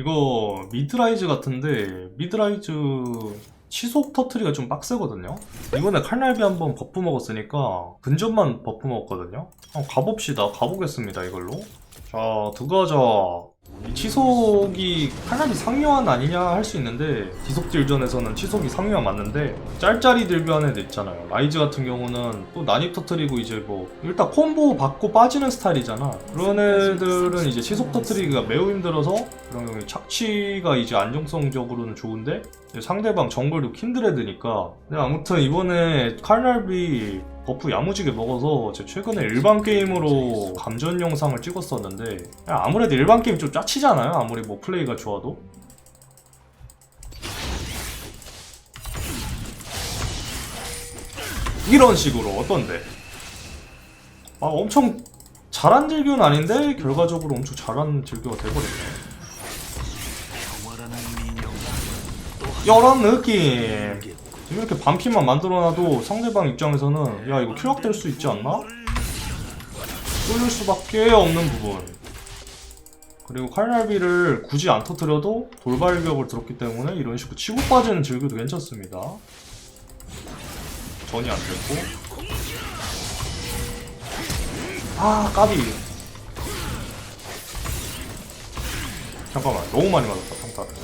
이거 미드라이즈 같은데 미드라이즈 치속 터트리가 좀 빡세거든요. 이번에 칼날비 한번 버프 먹었으니까 근접만 버프 먹었거든요. 한번 가봅시다. 가보겠습니다 이걸로. 자이 치속이 칼날비 상위환 아니냐 할 수 있는데 지속 딜전에서는 치속이 상위환 맞는데 짤짤이 애들 있잖아요. 라이즈 같은 경우는 또 난입 터트리고 이제 뭐 일단 콤보 받고 빠지는 스타일이잖아. 그런 애들은 이제 치속 터트리기가 매우 힘들어서 그런 경우에 착취가 이제 안정성적으로는 좋은데 상대방 정글도 킨드레드니까. 근데 아무튼 이번에 칼날비 버프 야무지게 먹어서 제 최근에 일반 게임으로 감전 영상을 찍었었는데 아무래도 일반 게임 좀 짜치잖아요. 아무리 뭐 플레이가 좋아도. 이런 식으로 어떤데? 아 엄청 잘한 딜교는 아닌데 결과적으로 엄청 잘한 딜교가 돼버렸네. 이런 느낌 이렇게 반피만 만들어놔도 상대방 입장에서는 야 이거 킬각될 수 있지 않나? 쏠릴 수밖에 없는 부분. 그리고 칼날비를 굳이 안 터뜨려도 돌발격을 들었기 때문에 이런 식으로 치고 빠지는 즐겨도 괜찮습니다. 전이 안 됐고. 아 까비. 잠깐만 너무 많이 맞았다 평타를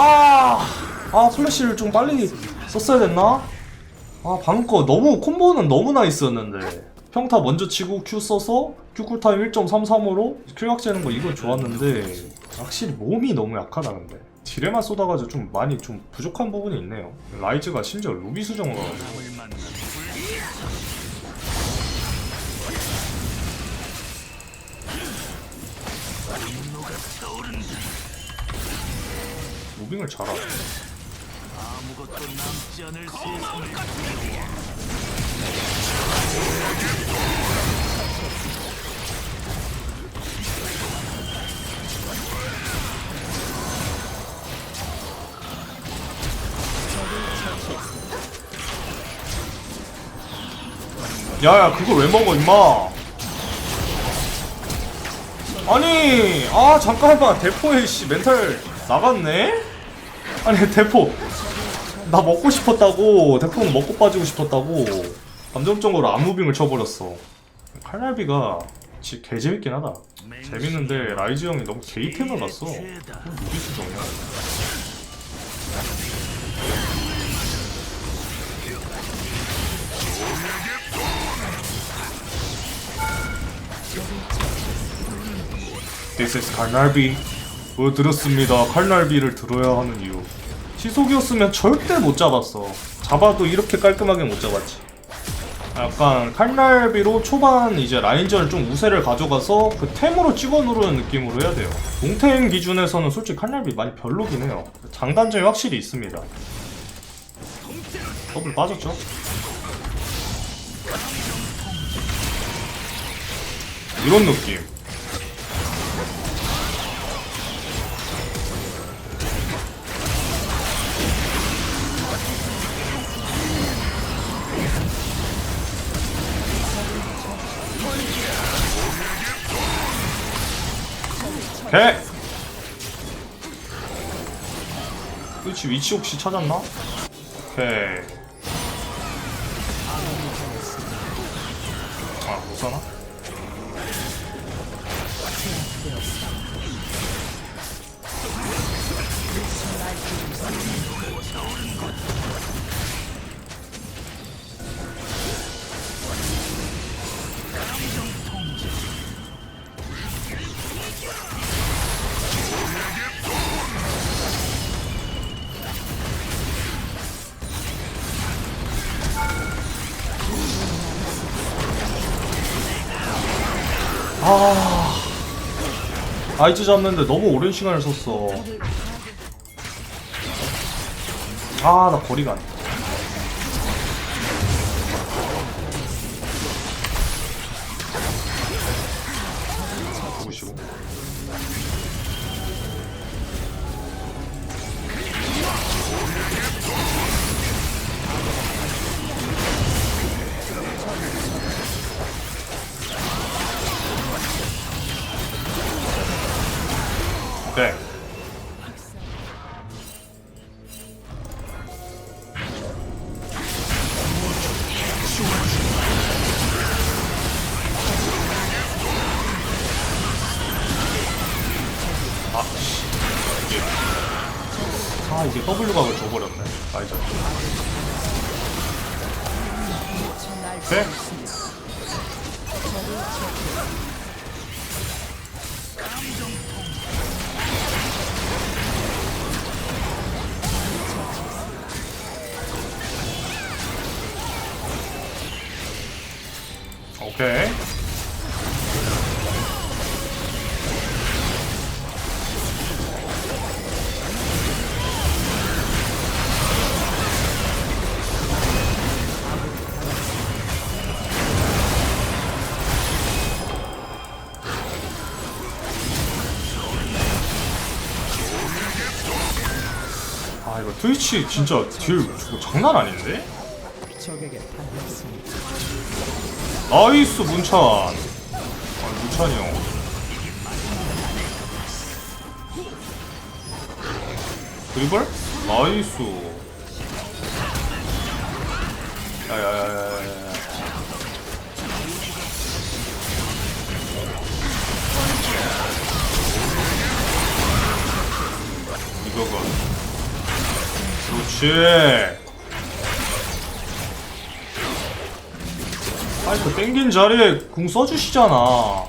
아, 아 플래시를 좀 빨리 썼어야 됐나? 아 방금 거 너무 콤보는 너무 나이스였는데. 평타 먼저 치고 Q 써서 Q 쿨타임 1.33으로 킬 각 재는 거 이건 좋았는데 확실히 몸이 너무 약하다 근데. 딜에만 쏟아가지고 좀 많이 좀 부족한 부분이 있네요. 라이즈가 심지어 루비 수정을 가가지고 무빙을 잘하네 아무것도 남지 않을 세상을. 야야 그걸 왜 먹어 임마 아니 아 잠깐만 대포에 씨 멘탈 나갔네? 아니 대포. 나 먹고 싶었다고 대포는 먹고 빠지고 싶었다고 감정적으로 안무빙을 쳐버렸어. 칼날비가 지 개재밌긴 하다. 재밌는데 라이즈 형이 너무 게이템을 갔어. 무기 수정이야 This is 칼날비 보여드렸습니다. 칼날비를 들어야 하는 이유. 시속이었으면 절대 못 잡았어. 잡아도 이렇게 깔끔하게 못 잡았지. 약간 칼날비로 초반 이제 라인전을 좀 우세를 가져가서 그 템으로 찍어 누르는 느낌으로 해야 돼요. 동템 기준에서는 솔직히 칼날비 많이 별로긴 해요. 장단점이 확실히 있습니다. 더블 빠졌죠? 이런 느낌 오케이 그렇지 위치 혹시 찾았나? 오케이 아 못 사나? 아이즈 잡는데 너무 오랜 시간을 썼어 아 나 거리가 안 돼. W각을 줘버렸네. 라이저. 네? 오케이. 트위치 진짜 딜 저거 장난 아닌데? 나이스 문찬 아 문찬이 형 드리블? 나이스 야야야야야 이거가 그렇지. 아니 그 땡긴 자리에 궁 써주시잖아.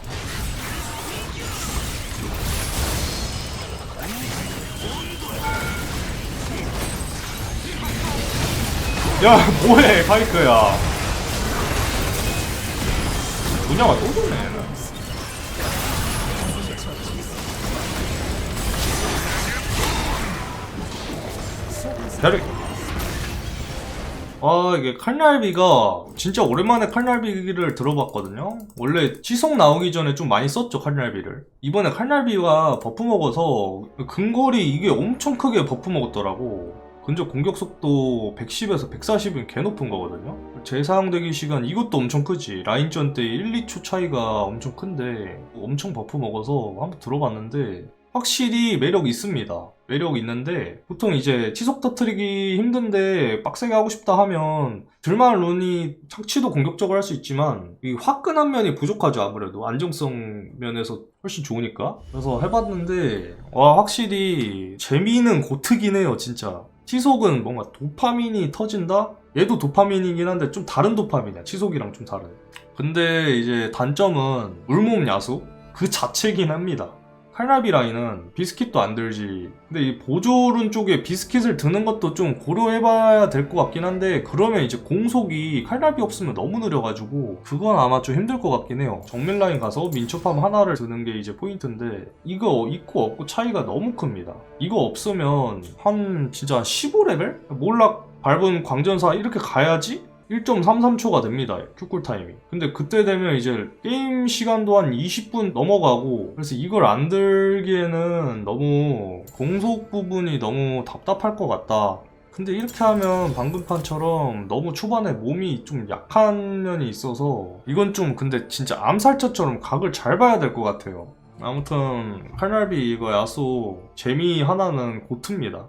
야 뭐해 파이크야. 분야가 또 좋네 벼룩 아 이게 칼날비가 진짜 오랜만에 칼날비를 들어봤거든요. 원래 치속 나오기 전에 좀 많이 썼죠 칼날비를. 이번에 칼날비가 버프 먹어서 근거리 이게 엄청 크게 버프 먹었더라고. 근접 공격 속도 110에서 140이면 개 높은 거거든요. 재사용 대기 시간 이것도 엄청 크지. 라인전 때 1, 2초 차이가 엄청 큰데 엄청 버프 먹어서 한번 들어봤는데 확실히 매력 있습니다. 매력 있는데 보통 이제 치속 터트리기 힘든데 빡세게 하고 싶다 하면 들만 룬이 착취도 공격적으로 할 수 있지만 이 화끈한 면이 부족하죠 아무래도. 안정성 면에서 훨씬 좋으니까. 그래서 해봤는데 와 확실히 재미는 해요 진짜. 치속은 뭔가 도파민이 터진다? 얘도 도파민이긴 한데 좀 다른 도파민이야. 치속이랑 좀 다른. 근데 이제 단점은 물몸 야수? 그 자체긴 합니다 칼라비 라인은 비스킷도 안 들지. 근데 이 보조룬 쪽에 비스킷을 드는 것도 좀 고려해봐야 될 것 같긴 한데, 그러면 이제 공속이 칼라비 없으면 너무 느려가지고, 그건 아마 좀 힘들 것 같긴 해요. 정밀 라인 가서 민첩함 하나를 드는 게 이제 포인트인데, 이거 있고 없고 차이가 너무 큽니다. 이거 없으면 한 진짜 15레벨? 몰락 밟은 광전사 이렇게 가야지 1.33초가 됩니다. 큐쿨 타임이. 근데 그때 되면 이제 게임 시간도 한 20분 넘어가고 그래서 이걸 안 들기에는 너무 공속 부분이 너무 답답할 것 같다. 근데 이렇게 하면 방금판처럼 너무 초반에 몸이 좀 약한 면이 있어서 이건 좀 근데 진짜 암살자처럼 각을 잘 봐야 될 것 같아요. 아무튼 칼날비 이거 야수 재미 하나는 고트입니다.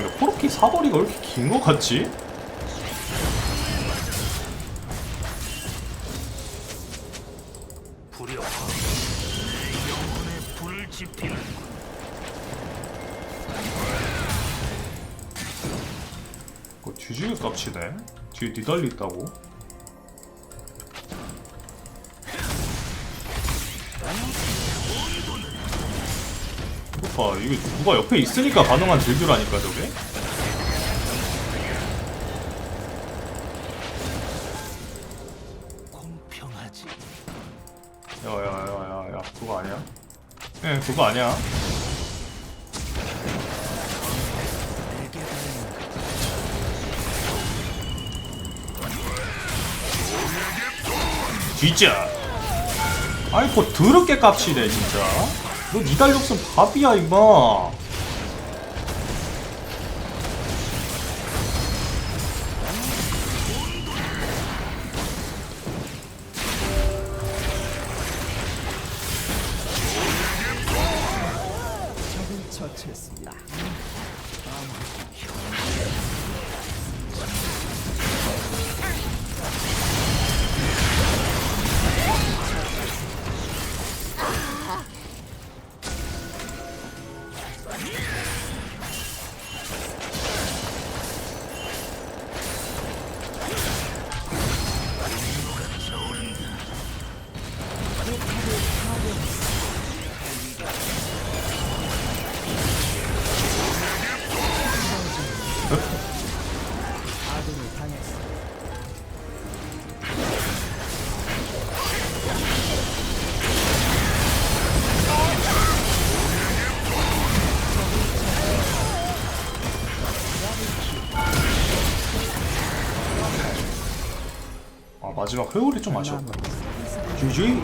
근데 코르키 사거리가 왜 이렇게 긴 것 같지? 뒤지게 깝치네. 뒤에 니달리 있다고 아파 이거 누가 옆에 있으니까 가능한 딜드라니까 저게? 공평하지. 야야야야야 그거 아니야? 예 그거 아니야. 내게 뒤져 아이코 더럽게 깝치네 진짜. 너 니달력슨 밥이야 임마 마지막 회오리 좀 아쉬웠다 마무리. GG